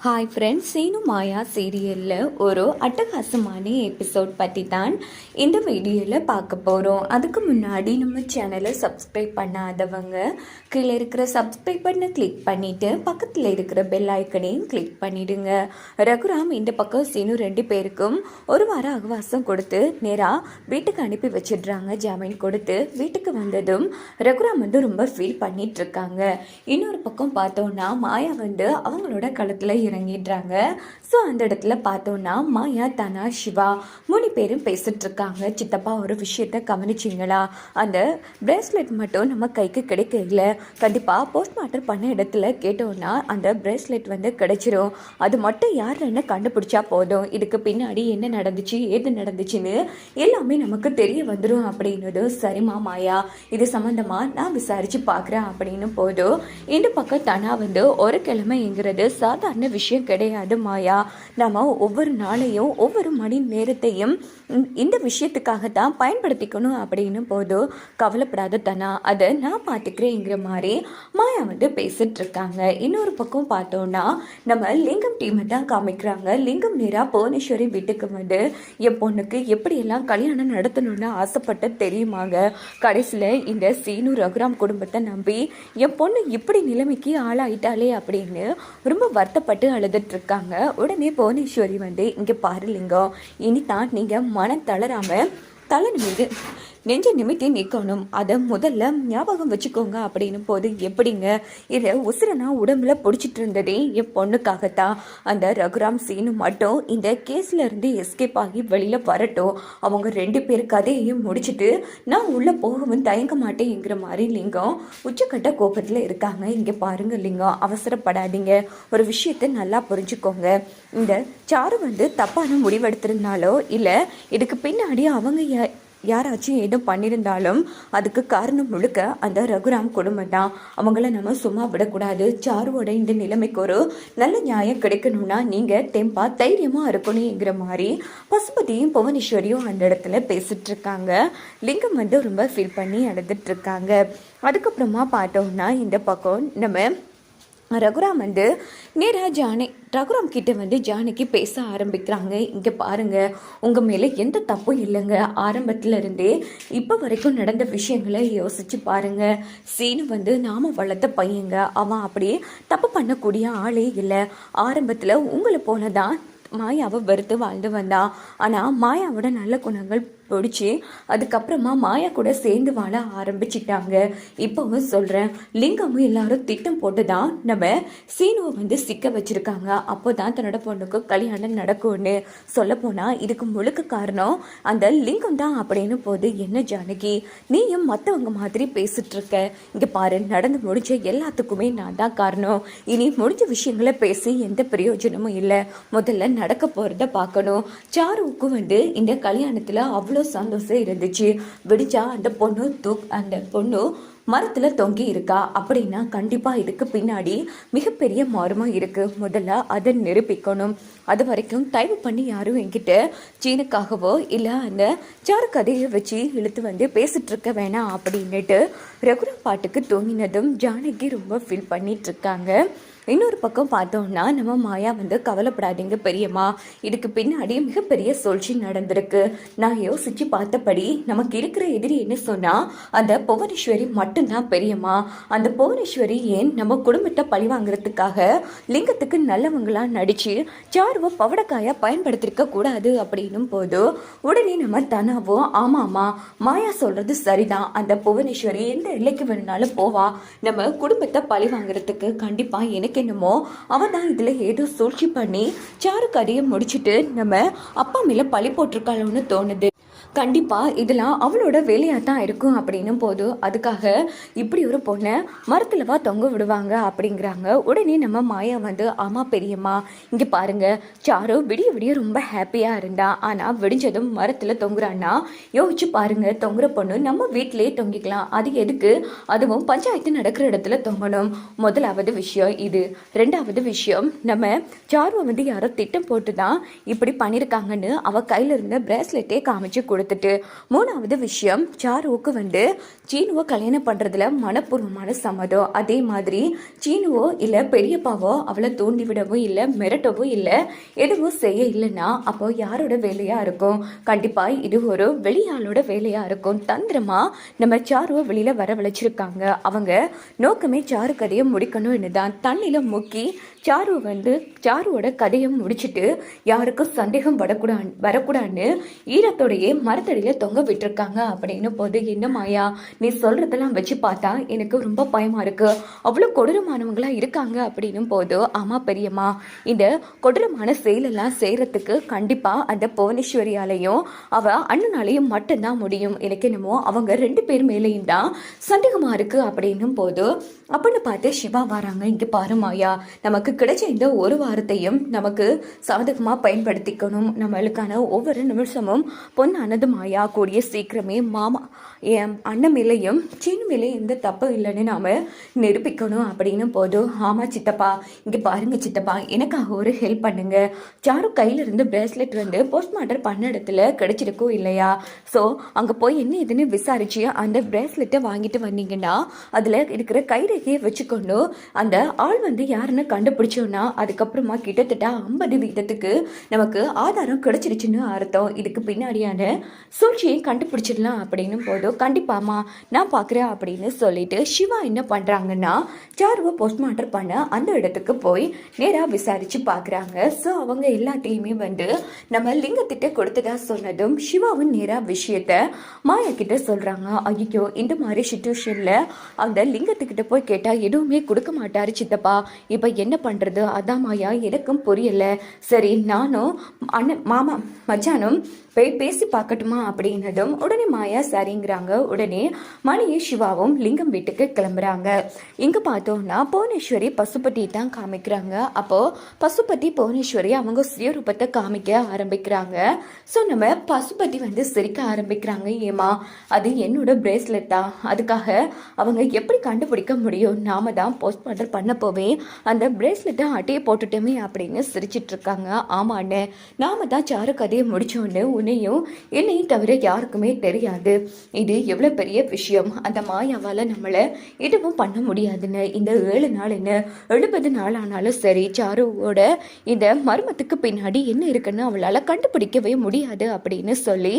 Hi friends Seenu மாயா சீரியலில் ஒரு அட்டகாசமான எபிசோட் பற்றி தான் இந்த வீடியோவில் பார்க்க போகிறோம் அதுக்கு முன்னாடி நம்ம சேனலை சப்ஸ்கிரைப் பண்ணாதவங்க கீழே இருக்கிற சப்ஸ்கிரைப் பண்ண கிளிக் பண்ணிவிட்டு பக்கத்தில் இருக்கிற பெல் ஐக்கனையும் கிளிக் பண்ணிவிடுங்க ரகுராம் இந்த பக்கம் சீனு ரெண்டு பேருக்கும் ஒரு வாரம் அகவாசம் கொடுத்து நேராக வீட்டுக்கு அனுப்பி வச்சிடுறாங்க ஜாமீன் கொடுத்து. வீட்டுக்கு வந்ததும் ரகுராம் வந்து ரொம்ப ஃபீல் பண்ணிகிட்ருக்காங்க இன்னொரு பக்கம் பார்த்தோன்னா மாயா வந்து அவங்களோட களத்தில் இறங்கிடுறாங்க. ஸோ அந்த இடத்துல பார்த்தோன்னா மாயா தனா சிவா மூணு பேரும் பேசிட்டு இருக்காங்க சித்தப்பா ஒரு விஷயத்த கவனிச்சிங்களா? அந்த பிரேஸ்லெட் மட்டும் நம்ம கைக்கு கிடைக்கல. கண்டிப்பாக போஸ்ட்மார்ட்டம் பண்ண இடத்துல கேட்டோன்னா அந்த பிரேஸ்லெட் வந்து கிடைச்சிரும். அது மட்டும் யார் என்ன கண்டுபிடிச்சா போதும். இதுக்கு பின்னாடி என்ன நடந்துச்சு ஏது நடந்துச்சுன்னு எல்லாமே நமக்கு தெரிய வந்துடும் அப்படின்னது சரிமா மாயா இது சம்மந்தமாக நான் விசாரித்து பார்க்குறேன் அப்படின்னு போதும். இந்த பக்கம் தனா வந்து ஒரு கிழமைங்கிறது சாதாரண விஷயம் கிடையாது மாயா. நம்ம ஒவ்வொரு நாளையும் ஒவ்வொரு மணி நேரத்தையும் இந்த- இந்த விஷயத்துக்காக தான் பயன்படுத்திக்கணும் அப்படின்னு போதும் கவலைப்படாத தனா அதை நான் பார்த்துக்கிறேங்கிற மாதிரி மாயா வந்து பேசிட்டு இருக்காங்க இன்னொரு பக்கம் பார்த்தோன்னா நம்ம லிங்கம் டீமை தான் காமிக்கிறாங்க. லிங்கம் நேராக புவனேஸ்வரி வீட்டுக்கு வந்து என் பொண்ணுக்கு எப்படியெல்லாம் கல்யாணம் நடத்தணும்னு ஆசைப்பட்ட தெரியுமாங்க? கடைசியில் இந்த சீனு ரகுராம் குடும்பத்தை நம்பி என் பொண்ணு இப்படி நிலைமைக்கு ஆளாயிட்டாளே அப்படின்னு ரொம்ப வருத்தப்பட்டு அழுதுட்டு இருக்காங்க உடனே புவனேஸ்வரி வந்து இங்கே பாரு லிங்கம் இனி தான் நீங்கள் மனம் தளராம தலை நிமிந்து நெஞ்ச நிமித்தி நிற்கணும். அதை முதல்ல ஞாபகம் வச்சுக்கோங்க அப்படின்னும் போது எப்படிங்க? இதை உசுரனா உடம்புல பிடிச்சிட்டு இருந்ததே என் பொண்ணுக்காகத்தான். அந்த ரகுராம் சீனு மட்டும் இந்த கேஸ்ல இருந்து எஸ்கேப் ஆகி வெளியில வரட்டும். அவங்க ரெண்டு பேர் கதையையும் முடிச்சிட்டு நான் உள்ள போகவும் தயங்க மாட்டேங்கிற மாதிரி லிங்கம் உச்சக்கட்ட கோபத்தில் இருக்காங்க. இங்கே பாருங்க லிங்கம் அவசரப்படாதீங்க. ஒரு விஷயத்தை நல்லா புரிஞ்சுக்கோங்க. இந்த சாரு வந்து தப்பான முடிவெடுத்திருந்தாலோ இல்லை இதுக்கு பின்னாடி அவங்க யாராச்சும் ஏதோ பண்ணியிருந்தாலும் அதுக்கு காரணம் முழுக்க அந்த ரகுராம் குடும்பம் தான் அவங்கள நம்ம சும்மா விடக்கூடாது. சாருவோட இந்த நிலைமைக்கு ஒரு நல்ல நியாயம் கிடைக்கணும்னா நீங்கள் தெம்பா தைரியமாக இருக்கணுங்கிற மாதிரி பசுபதியும் புவனேஸ்வரியும் அந்த இடத்துல பேசிட்டு இருக்காங்க லிங்கம் வந்து ரொம்ப ஃபீல் பண்ணி அழுதுட்டு இருக்காங்க அதுக்கப்புறமா பார்த்தோம்னா இந்த பக்கம் நம்ம ரகுராம் வந்து நேராக ஜானி ரகுராம் கிட்ட வந்து ஜானகி பேச ஆரம்பிக்கிறாங்க. இங்கே பாருங்கள் உங்கள் மேலே எந்த தப்பும் இல்லைங்க. ஆரம்பத்தில் இருந்தே இப்போ வரைக்கும் நடந்த விஷயங்களை யோசிச்சு பாருங்கள் சீனு வந்து நாம வளர்த்த பையங்க. அவன் அப்படியே தப்பு பண்ணக்கூடிய ஆளே இல்லை. ஆரம்பத்தில் உங்களை போல தான் மாயாவை வெறுத்து வாழ்ந்து வந்தா. ஆனால் மாயாவோட நல்ல குணங்கள் பிடிச்சி அதுக்கப்புறமா மாயா கூட சேர்ந்து வாழ ஆரம்பிச்சிட்டாங்க. இப்போவும் சொல்கிறேன் லிங்கமும் எல்லாரும் திட்டம் போட்டு தான் நம்ம சீனுவை வந்து சிக்க வச்சிருக்காங்க. அப்போ தான் தன்னோட பொண்ணுக்கு கல்யாணம் நடக்கும்னு சொல்லப்போனால் இதுக்கு முழுக்க காரணம் அந்த லிங்கம் தான் அப்படின்னு போது என்ன ஜானகி நீயும் மற்றவங்க மாதிரி பேசிட்டு இருக்க. இங்கே பாரு நடந்து முடிஞ்ச எல்லாத்துக்குமே நான் தான் காரணம். இனி முடிஞ்ச விஷயங்களை பேசி எந்த பிரயோஜனமும் இல்லை. முதல்ல நடக்க போகிறத பார்க்கணும். சாருவுக்கு வந்து இந்த கல்யாணத்தில் அவ்வளோ சந்தோஷம் இருந்துச்சு. விடிச்சா அந்த பொண்ணு தூக் அந்த பொண்ணு மரத்தில் தொங்கி இருக்கா அப்படின்னா கண்டிப்பாக இதுக்கு பின்னாடி மிகப்பெரிய மர்மம் இருக்குது முதல்ல அதை நிரூபிக்கணும். அது வரைக்கும் டைம் பண்ணி யாரும் என்கிட்ட சீனுக்காகவோ இல்லை அந்த சாரு கதையை வச்சு இழுத்து வந்து பேசிகிட்டு இருக்க வேணாம் அப்படின்னுட்டு ரகுரம் பாட்டுக்கு தூங்கினதும் ஜானகி ரொம்ப ஃபீல் பண்ணிகிட்ருக்காங்க இருக்காங்க. இன்னொரு பக்கம் பார்த்தோம்னா நம்ம மாயா வந்து கவலைப்படாதீங்க பெரியம்மா. இதுக்கு பின்னாடி மிகப்பெரிய சூழ்ச்சி நடந்திருக்கு. நான் யோசிச்சு பார்த்தபடி நமக்கு இருக்கிற எதிரி என்ன சொன்னா அந்த புவனேஸ்வரி மட்டும்தான் பெரியம்மா. அந்த புவனேஸ்வரி ஏன் நம்ம குடும்பத்தை பழி வாங்குறதுக்காக லிங்கத்துக்கு நல்லவங்களா நடிச்சு சாருவை பவடக்காயா பயன்படுத்திருக்க கூடாது அப்படின்னும் போது உடனே நம்ம தனாவோ ஆமாமா மாயா சொல்றது சரிதான். அந்த புவனேஸ்வரி எந்த எல்லைக்கு வேணுனாலும் போவா. நம்ம குடும்பத்தை பழி வாங்குறதுக்கு கண்டிப்பா எனக்கு என்னமோ அவன் தான் இதுல ஏதோ சூழ்ச்சி பண்ணி சாரு கதையை முடிச்சுட்டு நம்ம அப்பா மேல பழி போட்டிருக்காளோன்னு தோணுது. கண்டிப்பாக இதெல்லாம் அவளோட வேலையாக தான் இருக்கும் அப்படின்னும் போது அதுக்காக இப்படி ஒரு பொண்ணை மரத்துலவா தொங்க விடுவாங்க அப்படிங்கிறாங்க. உடனே நம்ம மாயா வந்து ஆமாம் பெரியம்மா இங்கே பாருங்கள் சாரு விடிய விடிய ரொம்ப ஹாப்பியாக இருந்தா ஆனால் விடிஞ்சதும் மரத்தில் தொங்குறான்னா யோசிச்சு பாருங்க தொங்குற பொண்ணு நம்ம வீட்டிலேயே தொங்கிக்கலாம். அது எதுக்கு? அதுவும் பஞ்சாயத்து நடக்கிற இடத்துல தொங்கணும். முதலாவது விஷயம் இது. ரெண்டாவது விஷயம் நம்ம சாருவை வந்து யாரோ திட்டம் போட்டு தான் இப்படி பண்ணியிருக்காங்கன்னு அவள் கையில் இருந்த பிரேஸ்லெட்டே காமிச்சு கொடு கொடுத்துட்டு மூணாவது விஷயம் சாருவுக்கு வந்து சீனுவை கல்யாணம் பண்ணுறதுல மனப்பூர்வமான சம்மதம். அதே மாதிரி சீனுவோ இல்லை பெரியப்பாவோ அவளை தூண்டி விடவும் இல்லை மிரட்டவும் இல்லை எதுவும் செய்ய இல்லைன்னா அப்போ யாரோட வேலையாக இருக்கும்? கண்டிப்பாக இது ஒரு வெளியாளோட வேலையாக இருக்கும். தந்திரமா நம்ம சாருவை வெளியில் வரவழைச்சிருக்காங்க. அவங்க நோக்கமே சாரு கதையை முடிக்கணும்னு தான் தண்ணியில் முக்கி சாரு வந்து சாருவோட கதையை முடிச்சிட்டு யாருக்கும் சந்தேகம் வரக்கூடா வரக்கூடாதுன்னு ஈரத்தோடையே மரத்தடியில் தொங்க விட்டுருக்காங்க. அப்படின்னு போது என்ன மாயா நீ சொல்கிறதெல்லாம் வச்சு பார்த்தா எனக்கு ரொம்ப பயமாக இருக்குது அவ்வளோ கொடூரமானவங்களாக இருக்காங்க. அப்படின்னும் போது ஆமாம் பெரியம்மா இந்த கொடூரமான செயலெல்லாம் செய்கிறதுக்கு கண்டிப்பாக அந்த புவனேஸ்வரியாலையும் அவள் அண்ணனாலையும் மட்டும்தான் முடியும். எனக்கு என்னமோ அவங்க ரெண்டு பேர் மேலேயும் தான் சந்தேகமாக இருக்குது அப்படின்னும் போது அப்படின்னு பார்த்து சிவா வராங்க. இங்கே பாரு மாயா நமக்கு கிடைச்ச இந்த ஒரு வாரத்தையும் நமக்கு சாதகமாக பயன்படுத்திக்கணும். நம்மளுக்கான ஒவ்வொரு நிமிஷமும் பொன்னானது மாயா கூடிய சீக்கிரமே மாமா என் அண்ணன் மேலேயும் சின்ன மேலேயும் எந்த தப்பும் இல்லைன்னு நாம் நிரூபிக்கணும் அப்படின்னு போதும் ஆமாம் சித்தப்பா இங்கே பாருங்க சித்தப்பா எனக்காக ஒரு ஹெல்ப் பண்ணுங்க. சாரு கையிலிருந்து பிரேஸ்லெட் வந்து போஸ்ட்மார்ட்டம் பண்ண இடத்துல கிடைச்சிருக்கோ இல்லையா? ஸோ அங்கே போய் என்ன ஏதுன்னு விசாரிச்சு அந்த பிரேஸ்லெட்டை வாங்கிட்டு வந்தீங்கன்னா அதில் இருக்கிற கைரேகையை வச்சுக்கொண்டு அந்த ஆள் வந்து யாருன்னு கண்டுபிடிச்சோன்னா அதுக்கப்புறமா கிட்டத்தட்ட ஐம்பது வீதத்துக்கு நமக்கு ஆதாரம் கிடைச்சிருச்சுன்னு அர்த்தம். இதுக்கு பின்னாடியான சூழ்ச்சியை கண்டுபிடிச்சிடலாம் அப்படின்னு போதும். கண்டிப்பாமா நான் பார்க்குறேன் அப்படின்னு சொல்லிட்டு சிவா என்ன பண்ணுறாங்கன்னா சாருவை போஸ்ட்மார்ட்டம் பண்ண அந்த இடத்துக்கு போய் நேராக விசாரித்து பார்க்குறாங்க ஸோ அவங்க எல்லாத்தையுமே வந்து நம்ம லிங்கத்திட்ட கொடுத்ததா சொன்னதும் சிவாவும் நேராக விஷயத்த மாயா கிட்ட சொல்கிறாங்க ஐயோ இந்த மாதிரி சுச்சுவேஷனில் அந்த லிங்கத்துக்கிட்ட போய் கேட்டால் எதுவுமே கொடுக்க மாட்டாரு சித்தப்பா. இப்போ என்ன பண்ணுறது அதான் மாயா எனக்கும் புரியல. சரி நானும் அண்ணன் மாமா மச்சானும் போய் பேசி பார்க்கட்டுமா அப்படின்னதும் உடனே மாயா சரிங்கிறாங்க. உடனே மணியை சிவாவும் லிங்கம் வீட்டுக்கு கிளம்புறாங்க. இங்கே பார்த்தோம்னா புவனேஸ்வரி பசுபதி தான் காமிக்கிறாங்க. அப்போது பசுபதி புவனேஸ்வரி அவங்க சுயரூபத்தை காமிக்க ஆரம்பிக்கிறாங்க. ஸோ நம்ம பசுபதி வந்து சிரிக்க ஆரம்பிக்கிறாங்க. ஏமா அது என்னோட பிரேஸ்லெட் தான் அதுக்காக அவங்க எப்படி கண்டுபிடிக்க முடியும்? நாம தான் போஸ்ட்மார்ட்டம் பண்ண போவே அந்த பிரேஸ்லெட்டை அட்டையை போட்டுட்டோமே அப்படின்னு சிரிச்சிட்டு இருக்காங்க. ஆமாண்ணே நாம தான் சாரு கதையை முடிச்சோன்னு உன்னையும் என்னையும் தவிர யாருக்குமே தெரியாது. இது எவ்வளோ பெரிய விஷயம். அந்த மாயாவால் நம்மளை எதுவும் பண்ண முடியாதுன்னு. இந்த ஏழு நாள் என்ன? எழுபது நாள் ஆனாலும் சரி சாருவோட இந்த மர்மத்துக்கு பின்னாடி என்ன இருக்குன்னு அவளால் கண்டுபிடிக்கவே முடியாது அப்படின்னு சொல்லி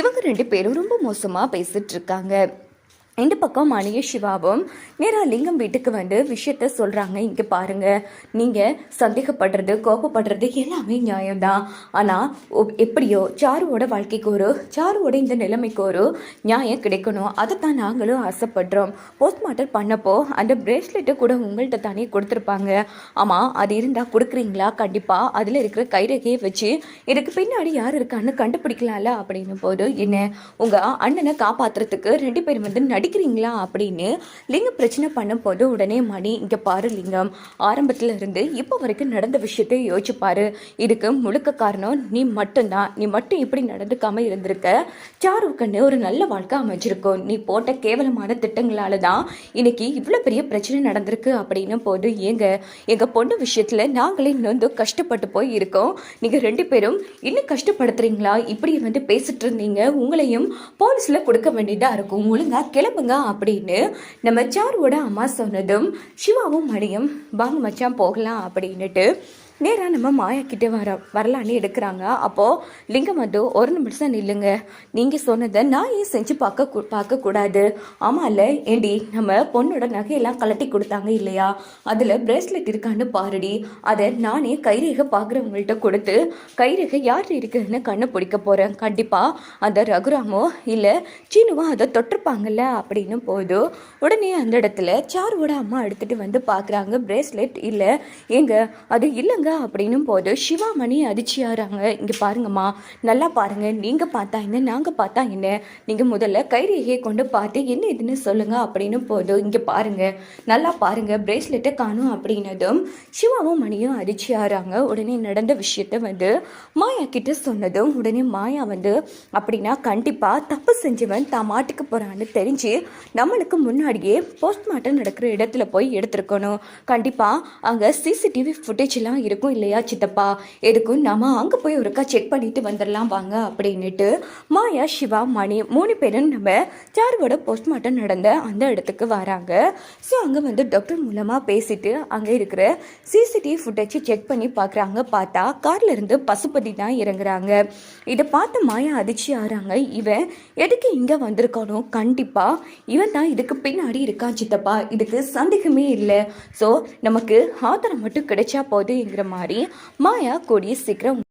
இவங்க ரெண்டு பேரும் ரொம்ப மோசமாக பேசிட்டு இருக்காங்க. இந்த பக்கம் மணியும் சிவாவும் நேராக லிங்கம் வீட்டுக்கு வந்து விஷயத்த சொல்கிறாங்க இங்கே பாருங்க. நீங்கள் சந்தேகப்படுறது கோபப்படுறது எல்லாமே நியாயம்தான். ஆனால் எப்படியோ சாருவோட வாழ்க்கைக்கு ஒரு சாருவோட இந்த நிலைமைக்கு ஒரு நியாயம் கிடைக்கணும். அதை தான் நாங்களும் ஆசைப்படுறோம். போஸ்ட்மார்ட்டம் பண்ணப்போ அந்த பிரேஸ்லெட்டை கூட உங்கள்கிட்ட தானே கொடுத்துருப்பாங்க. ஆமாம் அது இருந்தால் கொடுக்குறீங்களா? கண்டிப்பாக அதில் இருக்கிற கைரகையை வச்சு இதுக்கு பின்னாடி யார் இருக்கான்னு கண்டுபிடிக்கலாம்ல? அப்படின்னும் போது என்ன? உங்கள் அண்ணனை காப்பாற்றுறதுக்கு ரெண்டு பேரும் வந்து நடி படிக்கிறீங்களா அப்படின்னு லிங்கம் பிரச்சனை பண்ணும்போது உடனே மணி இங்கே பாரு லிங்கம் ஆரம்பத்தில் இருந்து இப்போ வரைக்கும் நடந்த விஷயத்தை யோசிச்சுப்பாரு. இதுக்கு முழுக்க காரணம் நீ மட்டும்தான். நீ மட்டும் இப்படி நடந்துக்காமல் இருந்திருக்க. சாருக்கண்ணு ஒரு நல்ல வாழ்க்கை அமைஞ்சிருக்கும். நீ போட்ட கேவலமான திட்டங்களால தான் இன்னைக்கு இவ்வளோ பெரிய பிரச்சனை நடந்திருக்கு. அப்படின்னு போது ஏங்க எங்கள் பொண்ணு விஷயத்தில் நாங்களே நொந்து கஷ்டப்பட்டு போய் இருக்கோம். நீங்கள் ரெண்டு பேரும் இன்னும் கஷ்டப்படுத்துறீங்களா? இப்படி வந்து பேசிட்டு இருந்தீங்க. உங்களையும் போலீஸில் கொடுக்க வேண்டியதாக இருக்கும். ஒழுங்கா கிளம்புங்க அப்படின்னு நம்ம சாருவோட அம்மா சொன்னதும் சிவாவும் மணியும் வாங்க மச்சான் போகலாம் அப்படின்னுட்டு நேராக நம்ம மாயா வர வரலான்னு எடுக்கிறாங்க. அப்போது லிங்கம் வந்து ஒரு நிமிஷம் நில்லுங்க. நீங்கள் சொன்னதை நான் ஏன் செஞ்சு பார்க்க பார்க்கக்கூடாது ஆமாம் இல்லை ஏண்டி நம்ம பொண்ணோட நகையெல்லாம் கலட்டி கொடுத்தாங்க இல்லையா? அதில் பிரேஸ்லெட் இருக்கான்னு பாருடி. அதை நானே கைரேகை பார்க்குறவங்கள்ட்ட கொடுத்து கைரேகை யார் இருக்குதுன்னு கண்ணை பிடிக்க போகிறேன் கண்டிப்பாக அந்த ரகுராமோ இல்லை சீனுவா அதை தொட்டிருப்பாங்கல்ல அப்படின்னு போதும் உடனே அந்த இடத்துல சாருவோட அம்மா எடுத்துகிட்டு வந்து பார்க்குறாங்க பிரேஸ்லெட் இல்லை. ஏங்க அது இல்லைங்க. அப்படின்னும் போது சிவாமணி அதிர்ச்சியாகிறாங்க இங்கே பாருங்கம்மா நல்லா பாருங்கள் நீங்கள் பார்த்தா என்ன நாங்கள் பார்த்தா என்ன? நீங்கள் முதல்ல கைரேகையை கொண்டு பார்த்து என்ன இதுன்னு சொல்லுங்கள் அப்படின்னு போது இங்கே பாருங்கள் நல்லா பாருங்கள் பிரேஸ்லெட்டை காணும் அப்படின்னதும் சிவாவும் மணியும் அதிர்ச்சியாகிறாங்க உடனே நடந்த விஷயத்த வந்து மாயா கிட்ட சொன்னதும் உடனே மாயா வந்து அப்படின்னா கண்டிப்பாக தப்பு செஞ்சவன் தான் மாட்டுக்கு போகிறான்னு தெரிஞ்சு நம்மளுக்கு முன்னாடியே போஸ்ட்மார்ட்டம் நடக்கிற இடத்துல போய் எடுத்திருக்கணும். கண்டிப்பாக அங்கே சிசிடிவி ஃபுட்டேஜ்லாம் இருக்கும் இருக்கும் இல்லையா சித்தப்பா? எதுக்கும் நாம அங்கே போய் ஒருக்கா செக் பண்ணிட்டு வந்துடலாம் வாங்க அப்படின்னுட்டு மாயா சிவா மணி மூணு பேரும் நம்ம சாருவோட போஸ்ட்மார்ட்டம் நடந்த அந்த இடத்துக்கு வராங்க. ஸோ அங்கே வந்து டாக்டர் மூலமாக பேசிட்டு அங்கே இருக்கிற சிசிடிவி ஃபுட்டேஜை செக் பண்ணி பார்க்குறாங்க பார்த்தா கார்ல இருந்து பசுபதி தான் இறங்குறாங்க. இதை பார்த்து மாயா அதிர்ச்சி ஆறாங்க. இவன் எதுக்கு இங்கே வந்திருக்கானோ கண்டிப்பாக இவன் தான் இதுக்கு பின்னாடி இருக்கான் சித்தப்பா. இதுக்கு சந்தேகமே இல்லை. ஸோ நமக்கு ஆத்திரம் மட்டும் கிடைச்சா போதுங்கிற மாதிரி மாயா கூடிய சீக்கிரம்